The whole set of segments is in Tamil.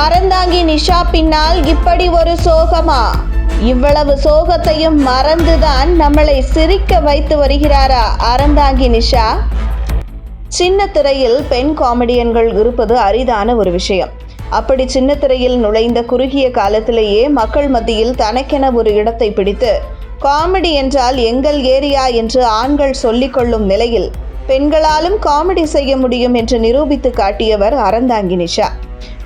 அறந்தாங்கி நிஷா பின்னால் இப்படி ஒரு சோகமா? இவ்வளவு சோகத்தையும் மறந்துதான் நம்மளை சிரிக்க வைத்து வருகிறாரா அறந்தாங்கி நிஷா? சின்ன திரையில் பெண் காமெடியன்கள் இருப்பது அரிதான ஒரு விஷயம். அப்படி சின்ன திரையில் நுழைந்த குறுகிய காலத்திலேயே மக்கள் மத்தியில் தனக்கென ஒரு இடத்தை பிடித்து காமெடி என்றால் எங்கள் ஏரியா என்று ஆண்கள் சொல்லிக்கொள்ளும் நிலையில் பெண்களாலும் காமெடி செய்ய முடியும் என்று நிரூபித்து காட்டியவர் அறந்தாங்கி நிஷா.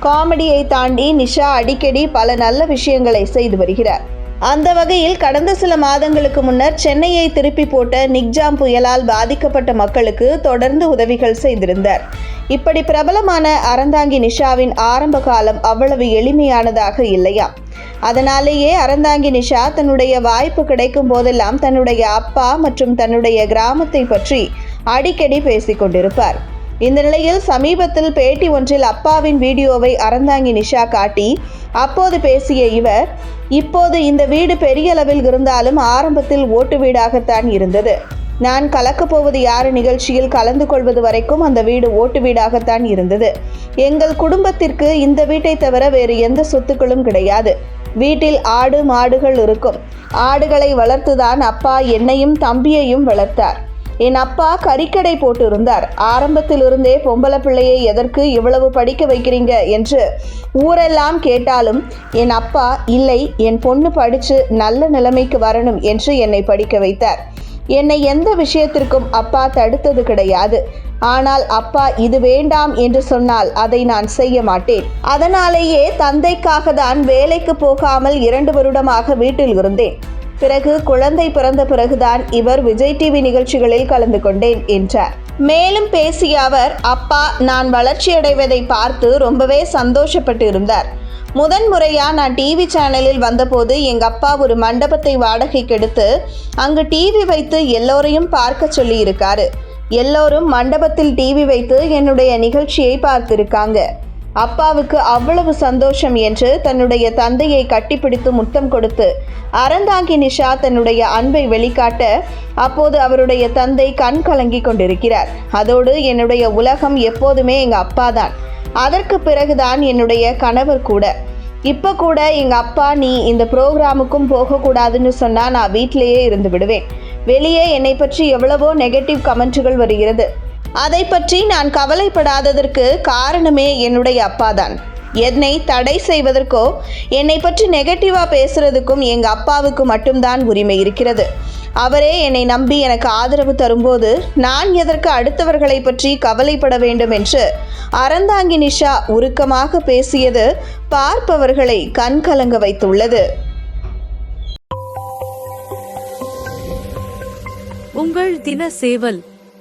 காமெடியை தாண்டி நிஷா அடிக்கடி பல நல்ல விஷயங்களை செய்து வருகிறார். அந்த வகையில் கடந்த சில மாதங்களுக்கு முன்னர் சென்னையை திருப்பி போட்ட நிக்ஜாம் புயலால் பாதிக்கப்பட்ட மக்களுக்கு தொடர்ந்து உதவிகள் செய்திருந்தார். இப்படி பிரபலமான அறந்தாங்கி நிஷாவின் ஆரம்ப காலம் அவ்வளவு எளிமையானதாக இல்லையா? அதனாலேயே அறந்தாங்கி நிஷா தன்னுடைய வாய்ப்பு கிடைக்கும் போதெல்லாம் தன்னுடைய அப்பா மற்றும் தன்னுடைய கிராமத்தை பற்றி அடிக்கடி பேசிக் கொண்டிருப்பார் இந்த நிலையில் சமீபத்தில் பேட்டி ஒன்றில் அப்பாவின் வீடியோவை அறந்தாங்கி நிஷா காட்டி அப்போது பேசிய இவர் இப்போது இந்த வீடு பெரிய அளவில் இருந்தாலும் ஆரம்பத்தில் ஓட்டு வீடாகத்தான் இருந்தது. நான் கலக்கப் போவது யாரு நிகழ்ச்சியில் கலந்து கொள்வது வரைக்கும் அந்த வீடு ஓட்டு வீடாகத்தான் இருந்தது. எங்கள் குடும்பத்திற்கு இந்த வீட்டை தவிர வேறு எந்த சொத்துக்களும் கிடையாது. வீட்டில் ஆடு மாடுகள் இருக்கும். ஆடுகளை வளர்த்துதான் அப்பா என்னையும் தம்பியையும் வளர்த்தார். என் அப்பா கறிக்கடை போட்டு இருந்தார் ஆரம்பத்திலிருந்தே பொம்பளை பிள்ளையை எதற்கு இவ்வளவு படிக்க வைக்கிறீங்க? என்று ஊரெல்லாம் கேட்டாலும் என் அப்பா இல்லை என் பொண்ணு படித்து நல்ல நிலைமைக்கு வரணும் என்று என்னை படிக்க வைத்தார். என்னை எந்த விஷயத்திற்கும் அப்பா தடுத்தது கிடையாது. ஆனால் அப்பா இது வேண்டாம் என்று சொன்னால் அதை நான் செய்ய மாட்டேன். அதனாலேயே தந்தைக்காக தான் வேலைக்கு போகாமல் இரண்டு வருடமாக வீட்டில் இருந்தேன். பிறகு குழந்தை பிறந்த பிறகுதான் இவர் விஜய் டிவி நிகழ்ச்சிகளில் கலந்து கொண்டேன் என்றார். மேலும் பேசிய அவர் அப்பா நான் வளர்ச்சியடைவதை பார்த்து ரொம்பவே சந்தோஷப்பட்டு இருந்தார் முதன் முறையாக நான் டிவி சேனலில் வந்தபோது எங்கள் அப்பா ஒரு மண்டபத்தை வாடகைக்கு எடுத்து அங்கு டிவி வைத்து எல்லோரையும் பார்க்க சொல்லியிருக்காரு. எல்லோரும் மண்டபத்தில் டிவி வைத்து என்னுடைய நிகழ்ச்சியை பார்த்திருக்காங்க. அப்பாவுக்கு அவ்வளவு சந்தோஷம் என்று தன்னுடைய தந்தையை கட்டிப்பிடித்து முத்தம் கொடுத்து அறந்தாங்கி நிஷா தன்னுடைய அன்பை வெளிக்காட்ட அப்போது அவருடைய தந்தை கண் கலங்கி கொண்டிருக்கிறார். அதோடு என்னுடைய உலகம் எப்போதுமே எங்க அப்பா தான் அதற்கு பிறகுதான் என்னுடைய கணவர் கூட. இப்போ கூட எங்கள் அப்பா நீ இந்த ப்ரோக்ராமுக்கும் போகக்கூடாதுன்னு சொன்னால் நான் வீட்டிலேயே இருந்து விடுவேன். வெளியே என்னை பற்றி எவ்வளவோ நெகட்டிவ் கமெண்ட்டுகள் வருகிறது. அதை பற்றி நான் கவலைப்படாததற்கு காரணமே என்னுடைய அப்பா தான் என்னை தடை செய்வதற்கோ என்னை பற்றி நெகட்டிவாக பேசுறதுக்கும் எங்கள் அப்பாவுக்கு மட்டும்தான் உரிமை இருக்கிறது. அவரே என்னை நம்பி எனக்கு ஆதரவு தரும்போது நான் எதற்கு அடுத்தவர்களை பற்றி கவலைப்பட வேண்டும் என்று அறந்தாங்கி நிஷா உருக்கமாக பேசியது பார்ப்பவர்களை கண்கலங்க வைத்துள்ளது. உங்கள் தின சேவல்